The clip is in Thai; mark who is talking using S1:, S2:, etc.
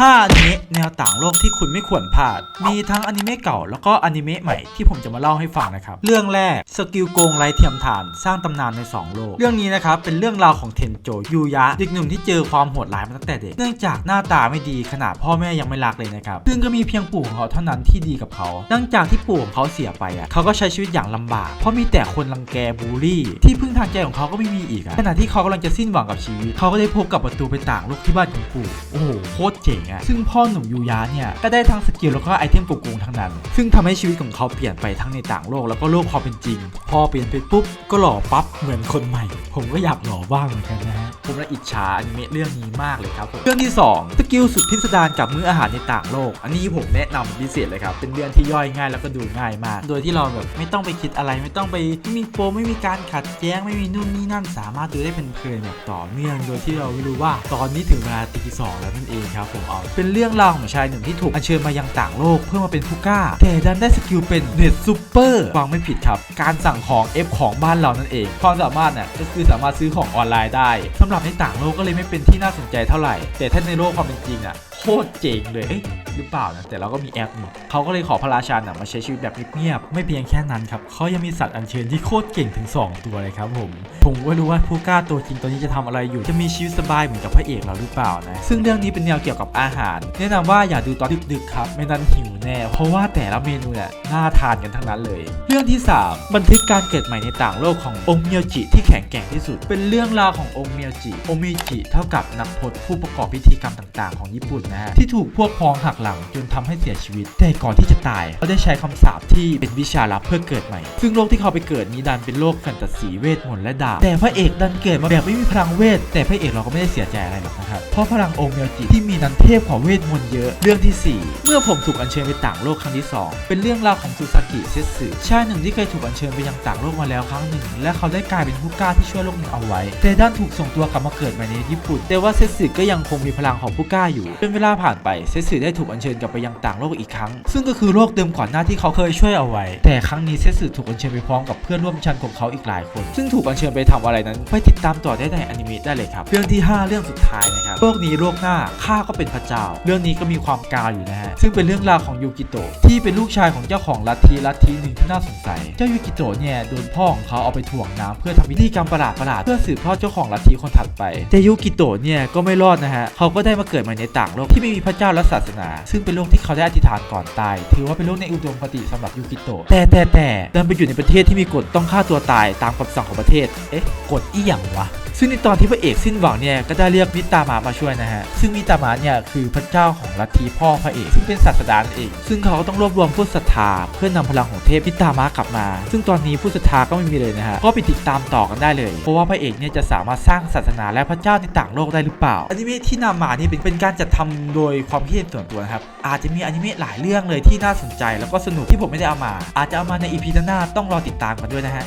S1: 5อนิเมะแนวต่างโลกที่คุณไม่ควรพลาด มีทั้งอนิเมะเก่าแล้วก็อนิเมะใหม่ที่ผมจะมาเล่าให้ฟังนะครับ เรื่องแรกสกิลโกงไรเทียมทาน สร้างตำนานใน 2 โลก เรื่องนี้นะครับเป็นเรื่องราวของเทนโจยูยะเด็กหนุ่มที่เจอความโหดร้ายมาตั้งแต่เด็ก เนื่องจากหน้าตาไม่ดีขนาดพ่อแม่ยังไม่รักเลยนะครับ ซึ่งก็มีเพียงปู่ของเขาเท่านั้นที่ดีกับเขาเนื่องจากที่ปู่ของเขาเสียไปอะเขาก็ใช้ชีวิตอย่างลำบาก เพราะมีแต่คนรังแกบูลลี่ ที่พึ่งทางใจของเขาก็ไม่มีอีกอะขณะที่เขากำลังจะสิ้นหวังกับชีวิต เขาก็ได้พบกับประตูไปต่างโลกที่บ้านของปู่โอ้โหโคตรเจ๋งอะซึ่งพ่อหนุ่มยูยะเนี่ยก็ได้ทั้งสกิลแล้วก็ไอเทมโกงๆทั้งนั้น ซึ่งทำให้ชีวิตของเขาเปลี่ยนไปทั้งในต่างโลกแล้วก็โลกความเป็นจริง พอเปลี่ยนไปปุ๊บก็หล่อปั๊บเหมือนคนใหม่ ผมก็อยากหล่อบ้างเหมือนกันนะฮะผมละอิจฉาอนิเมะเรื่องนี้มากเลยครับผมเรื่องที่ 2 สกิลสุดพิสดารกับมื้ออาหารในต่างโลก อันนี้ผมแนะนำพิเศษเลยครับเป็นเรื่องที่ย่อยง่ายแล้วก็ดูง่ายมาก โดยที่เราแบบไม่ต้องไปคิดอะไรไม่ต้องไปไม่มีโปไม่มีการขัดแย้งไม่มีนู่นนี่นั่นสามารถดูได้เป็นเพลินแบบต่อเนื่อง โดยที่เราไม่รู้ว่าตอนนี้ถึงเวลาตีสองแล้วนั่นเองครับผมเอาเป็นเรื่องราวของชายหนุ่มที่ถูกอัญเชิญมายังต่างโลกเพื่อมาเป็นผู้กล้า แต่ดันได้สกิลเป็นเน็ตซูเปอร์ฟังไม่ผิดครับ การสั่งของเอฟของบ้านเรานั่นเอง ความสามารถเนี่ยก็คือสามารถซื้อของออนไลน์ได้สำหรับในต่างโลกก็เลยไม่เป็นที่น่าสนใจเท่าไหร่ แต่ถ้าในโลกความเป็นจริงอะ โคตรเจ๋งเลยเอ๊ะหรือเปล่านะแต่เราก็มีแอปนี่เขาก็เลยขอพระราชาน่ะมาใช้ชีวิตแบบเงียบๆไม่เพียงแค่นั้นครับเขายังมีสัตว์อัญเชิญที่โคตรเก่งถึง 2 ตัวเลยครับผมผมก็รู้ว่าผู้กล้าตัวจริงตัวนี้จะทำอะไรอยู่ จะมีชีวิตสบายเหมือนกับพระเอกเราหรือเปล่านะซึ่งเรื่องนี้เป็นแนวเกี่ยวกับอาหาร แนะนำว่าอย่าดูตอนดึกๆครับไม่นั้นหิวแน่ เพราะว่าแต่ละเมนูเนี่ยน่าทานกันทั้งนั้นเลย เรื่องที่ 3 บันทึกการเกิดใหม่ในต่างโลกขององค์เมียวจิที่แข็งแกร่งที่สุด เป็นเรื่องราวขององค์เมียวจิองค์เมียวจิเท่ากับนักพจน์ผู้ประกอบพิธีกรรมต่าง ๆ ของญี่ปุ่นนะฮะที่ถูกพวกพ้องหักหลังจนทำให้เสียชีวิต แต่ก่อนที่จะตายเขาได้ใช้คำสาปที่เป็นวิชาลับเพื่อเกิดใหม่ ซึ่งโลกที่เขาไปเกิดนี้ดันเป็นโลกแฟนตาซีเวทมนต์และดาบแต่พระเอกดันเกิดมาแบบไม่มีพลังเวท แต่พระเอกเราก็ไม่ได้เสียใจอะไรหรอกนะครับเพราะพลังองค์เมียวจิที่มีนันเทพของเวทมนต์เยอะเรื่องที่สี่เมื่อผมถูกอัญเชิญไปต่างโลกครั้งที่สองเป็นเรื่องราวของซูซากิเซสึชายหนึ่งที่เคยถูกอัญเชิญไปยังต่างโลกมาแล้วครั้งหนึ่ง และเขาได้กลายเป็นผู้กล้าที่ช่วยโลกนี้เอาไว้แต่ด้านถูกส่งตัวกลับมาเกิดใหม่ในญี่ปุ่น แต่ว่าเซสึก็ยังคงมีพลังของผู้กล้าอยู่เป็นเวลาผ่านไปเซตสึได้ถูกอัญเชิญกลับไปยังต่างโลกอีกครั้ง ซึ่งก็คือโลกเดิมก่อนหน้าที่เขาเคยช่วยเอาไว้ แต่ครั้งนี้เซตสึถูกอัญเชิญไปพร้อมกับเพื่อนร่วมชั้นของเขาอีกหลายคน ซึ่งถูกอัญเชิญไปทำอะไรนั้นไปติดตามต่อได้ในอนิเมะได้เลยครับ เรื่องที่ 5 เรื่องสุดท้ายนะครับโลกนี้โลกหน้าข้าก็เป็นพระเจ้า เรื่องนี้ก็มีความกาวอยู่นะฮะซึ่งเป็นเรื่องราวของยูกิโตะที่เป็นลูกชายของเจ้าของลัทธิลัทธิหนึ่งที่น่าสงสัยเจ้ายูกิโตะเนี่ยโดนพ่อของเขาเอาไปถ่วงน้ำเพื่อทำพิธีกรรมประหลาดประหลาดเพื่อสืบทอดเจ้าของลัทธิคนถัดไปแต่ยูกิโตะเนี่ยก็ไม่รอดนะฮะเขาก็ได้มาเกิดใหม่ในต่างโลกที่ไม่มีพระเจ้าและศาสนา ซึ่งเป็นโลกที่เขาได้อธิษฐานก่อนตาย ถือว่าเป็นโลกในอุดมคติสำหรับยูกิโตะแต่แต่แต่ดันไปอยู่ในประเทศที่มีกฎต้องฆ่าตัวตายตามคำสั่งของประเทศ เอ๊ะกฎอีหยังวะ ซึ่งในตอนที่พระเอกสิ้นหวังเนี่ยก็ได้เรียกมิตามามาช่วยนะฮะซึ่งมิตามาเนี่ยคือพระเจ้าของลัทธิพ่อพระเอกซึ่งเป็นศาสดาเอง ซึ่งเขาก็ต้องรวบรวมผู้ศรัทธาเพื่อนำพลังของเทพมิตามากลับมา ซึ่งตอนนี้ผู้ศรัทธาก็ไม่มีเลยนะฮะก็ไปติดตามต่อกันได้เลย เพราะว่าพระเอกเนี่ยจะสามารถสร้างศาสนาและพระเจ้าในต่างโลกได้หรือเปล่าอนิเมะที่นำมานี่เป็นเป็นการจัดทำโดยความคิดเห็นส่วนตัวนะครับอาจจะมีอนิเมะหลายเรื่องเลยที่น่าสนใจ แล้วก็สนุกที่ผมไม่ได้เอามา อาจจะเอามาในอีพีหน้าต้องรอติดตามกันด้วยนะฮะ